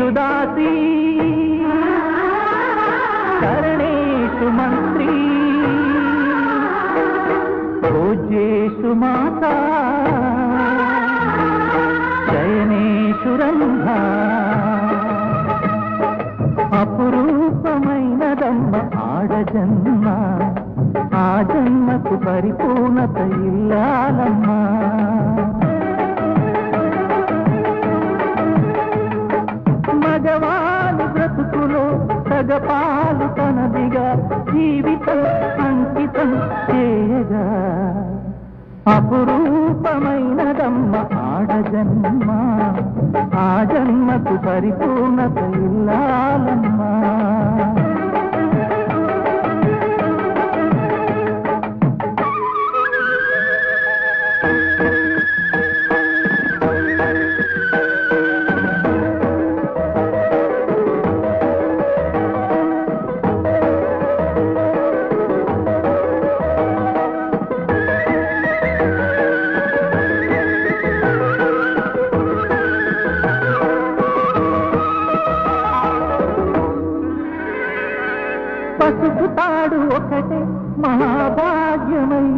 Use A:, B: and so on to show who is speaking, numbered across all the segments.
A: సుదాసీ. కరణేషు మంత్రి. భోజేషు మాతా. శయనేషు రంభా. అపురూపమైనదమ్మ ఆడజన్మ. ఆ జన్మకు పరిపూర్ణత ఇల్లాలమ్మా. సగపాలు తనదిగా జీవితం అంకితం చేయగా. అపురూపమైనదమ్మ ఆడజన్మ ఆ జన్మకు పరిపూర్ణత ఇల్లాలమ్మా. పసుపు తాడు ఒకటే మహాభాగ్యమై.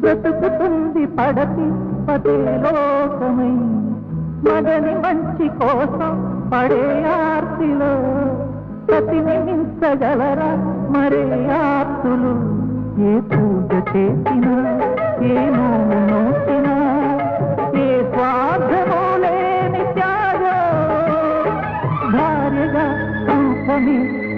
A: బ్రతుకుతుంది పడతి పదే లోకమై. మగని మంచి కోసం పడే ఆర్తిలో. పతిని మించగలరా మరే ఆర్తులు ఏ పూజ చేసినా ఏ నోము నోచినా ఏ స్వార్థమో లేని త్యాగం. భార్యగా రూపమే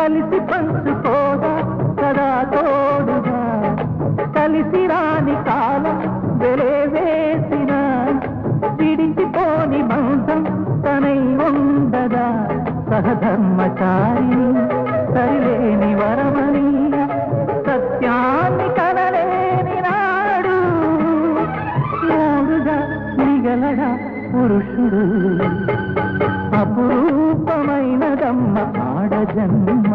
A: కలిసి పంచుకోదా కదా తోడుగా. కలిసి రాని కాలం వెలే వేసిన విడిచిపోని బంధం తనై ఉండదా సహధర్మచారి సరిలేని వరమని పురుషుడు. అపురూపమైనదమ్మ ఆడజన్మ.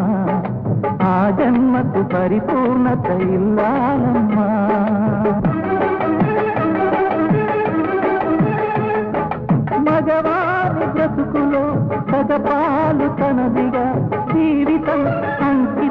A: ఆ జన్మకు పరిపూర్ణత ఇల్లాలమ్మా. మగవారి బ్రతుకులో సగపాలు తనదిగా జీవితం అంకి